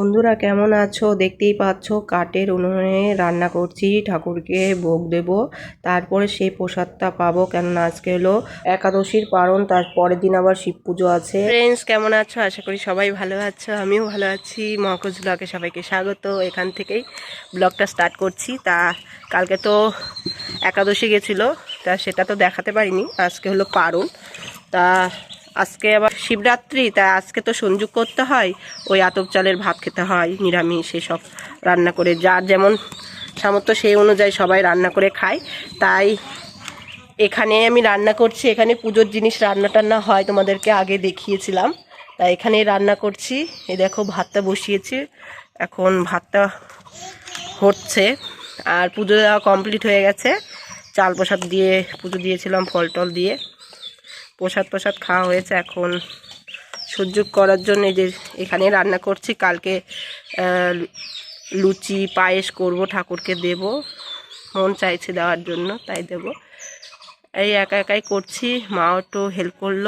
বন্ধুরা, কেমন আছো? দেখতেই পাচ্ছো, কাঠের উনুনে রান্না করছি, ঠাকুরকে ভোগ দেব। তারপরে সেই প্রসাদটা পাবো, কেননা আজকে হলো একাদশীর পারণ তার পরের দিন আবার শিব পুজো আছে। ফ্রেন্ডস কেমন আছো? আশা করি সবাই ভালো আছো, আমিও ভালো আছি। মহাকজ ব্লগে সবাইকে স্বাগত। এখান থেকেই ব্লগটা স্টার্ট করছি। তা কালকে তো একাদশী গেছিল, তা সেটা তো দেখাতে পারিনি। আজকে হলো পারণ। তা আজকে আবার শিবরাত্রি তাই আজকে তো সঞ্জুক করতে হয়। ওই আতপ চালের ভাত খেতে হয়, নিরামিষ এসব রান্না করে। যার যেমন সামর্থ্য সেই অনুযায়ী সবাই রান্না করে খায়। তাই এখানে আমি রান্না করছি, এখানে পুজোর জিনিস রান্না টান্না হয় তোমাদেরকে আগে দেখিয়েছিলাম। তাই এখানে রান্না করছি। এ দেখো ভাতটা বসিয়েছি, এখন ভাতটা হচ্ছে। আর পুজো দেওয়া কমপ্লিট হয়ে গেছে। চাল প্রসাদ দিয়ে পুজো দিয়েছিলাম, ফল টল দিয়ে। প্রসাদ প্রসাদ খাওয়া হয়েছে এখন। সুযোগ করার জন্য যে এখানে রান্না করছি, কালকে লুচি, পায়েস করব, ঠাকুরকে দেব। মন চাইছে দেওয়ার জন্য, তাই দেব। এই একা একাই করছি, মাও একটু হেল্প করল।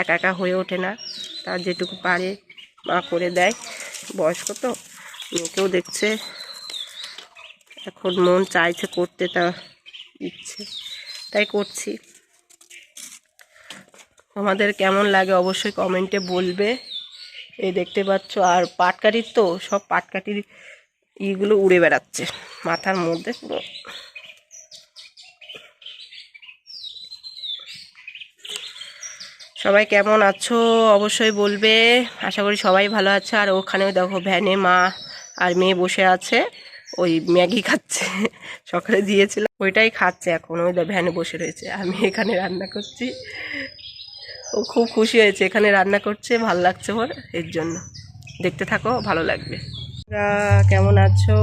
একা একা হয়ে ওঠে না, তার যেটুকু পারে মা করে দেয়। বয়স্ক তো মেয়েকেও দেখছে। এখন মন চাইছে করতে, তা ইচ্ছে। তাই করছি। তোমাদের কেমন লাগে অবশ্যই কমেন্টে বলবে। এই দেখতে পাচ্ছ, আর পাটকাঠির তো, সব পাটকাঠির ইগুলো উড়ে বেড়াচ্ছে মাথার মধ্যে পুরো। সবাই কেমন আছো? অবশ্যই বলবে। আশা করি সবাই ভালো আছে। আর ওখানেও দেখো ভ্যানে মা আর মেয়ে বসে আছে। ওই ম্যাগি খাচ্ছে। সকালে দিয়েছিলাম। ওইটাই খাচ্ছে এখন। ওই ভ্যানে বসে রয়েছে। আমি এখানে রান্না করছি। ও খুব খুশি হয়েছে, এখানে রান্না করছে, ভালো লাগছে ওর, এর জন্য। দেখতে থাকো, ভালো লাগবে। কেমন আছো?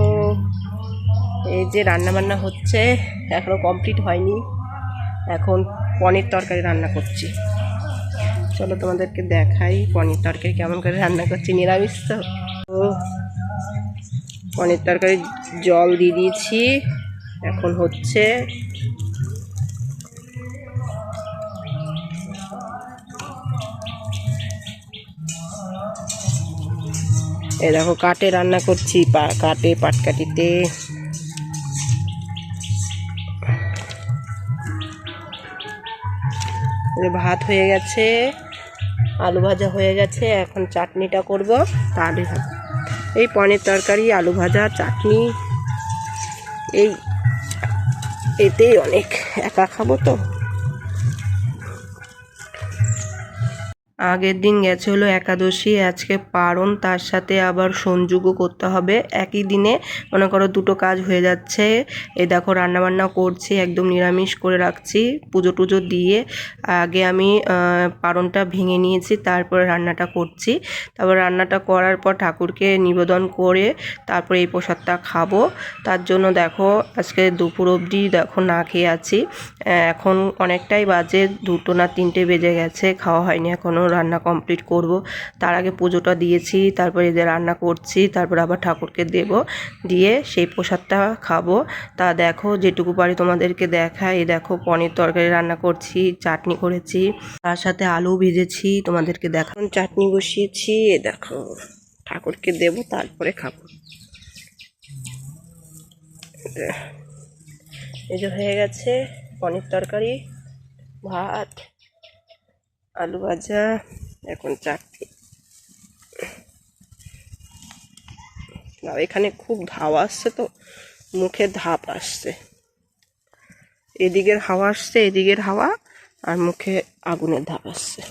এই যে রান্না বান্না হচ্ছে, এখনও কমপ্লিট হয়নি। এখন পনির তরকারি রান্না করছি। চলো তোমাদেরকে দেখাই পনির তরকারি কেমন করে রান্না করছি, নিরামিষ তো? পনির তরকারি জল দিয়ে দিয়েছি। এখন হচ্ছে এ দেখো কাটে রান্না করছি কাটে পাটকাঠিতে। এই ভাত হয়ে গেছে, আলু ভাজা হয়ে গেছে, এখন চাটনিটা করব তাহলে এই পনির তরকারি, আলু ভাজা, চাটনি, এই, এতেই অনেক। একা খাব তো? আগের দিন গেছে হলো একাদশী, আজকে পারণ, তার সাথে আবার সংযোগও করতে হবে। একই দিনে মনে করো দুটো কাজ হয়ে যাচ্ছে। এই দেখো রান্নাবান্না করছি, একদম নিরামিষ করে রাখছি, পুজো টুজো দিয়ে। আগে আমি পারণটা ভেঙে নিয়েছি, তারপরে রান্নাটা করছি। তারপর রান্নাটা করার পর ঠাকুরকে নিবেদন করে তারপরে এই প্রসাদটা খাব। তার জন্য দেখো আজকে দুপুর অবধি দেখো না খেয়ে আছি। এখন অনেকটাই বাজে, দুটো না তিনটে বেজে গেছে, খাওয়া হয়নি এখনও রান্না কমপ্লিট করব। তার আগে পুজোটা দিয়েছি, তারপরে এদের রান্না করছি, তারপর আবার ঠাকুরকে দেব, দিয়ে সেই প্রসাদটা খাব। তা দেখো, যেটুকু পারি তোমাদেরকে দেখাই। এই দেখো, পনির তরকারি রান্না করছি, চাটনি করেছি, তার সাথে আলু ভেজেছি, তোমাদেরকে দেখো চাটনি বসিয়েছি, এ দেখো, ঠাকুরকে দেব, তারপরে খাব। এই যে হয়ে গেছে পনির তরকারি, ভাত। আলু ভাজা, এখন চাটনি। এখানে খুব ধাওয়া আসছে তো, মুখে ধাপ আসছে। এদিকের হাওয়া আসছে, এদিকের হাওয়া, আর মুখে আগুনের ধাপ আসছে।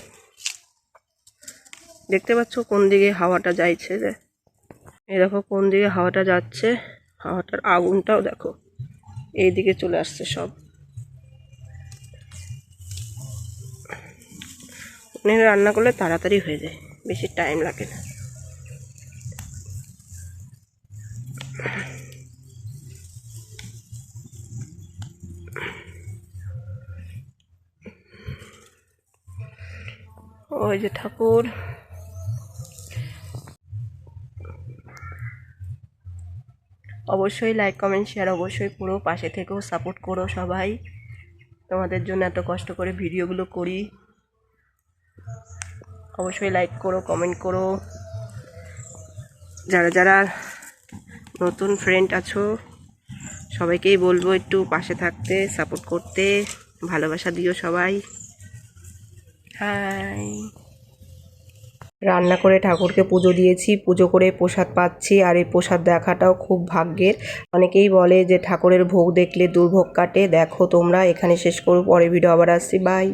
দেখতে পাচ্ছ কোন দিকে হাওয়াটা যাইছে যে? এই দেখো কোন দিকে হাওয়াটা যাচ্ছে, হাওয়াটার আগুনটাও দেখো, এইদিকে চলে আসছে সব। উনুনে রান্না করলে তাড়াতাড়ি হয়ে যায়, বেশি টাইম লাগে না। ওই যে ঠাকুর। অবশ্যই লাইক কমেন্ট শেয়ার অবশ্যই করো, পাশে থেকেও সাপোর্ট করো সবাই। তোমাদের জন্য এত কষ্ট করে ভিডিওগুলো করি। অবশ্যই লাইক করো কমেন্ট করো। যারা যারা নতুন ফ্রেন্ড আছো, সবাইকেই বলব একটু পাশে থাকতে সাপোর্ট করতে, ভালোবাসা দিও সবাই। হাই রান্না করে ঠাকুরকে পুজো দিয়েছি, পুজো করে প্রসাদ পাচ্ছি, আর এই প্রসাদ দেখাটাও খুব ভাগ্যের। অনেকেই বলে যে ঠাকুরের ভোগ দেখলে দুর্ভোগ কাটে, দেখো তোমরা, এখানে শেষ করো পরে ভিডিও আবার আসছি বাই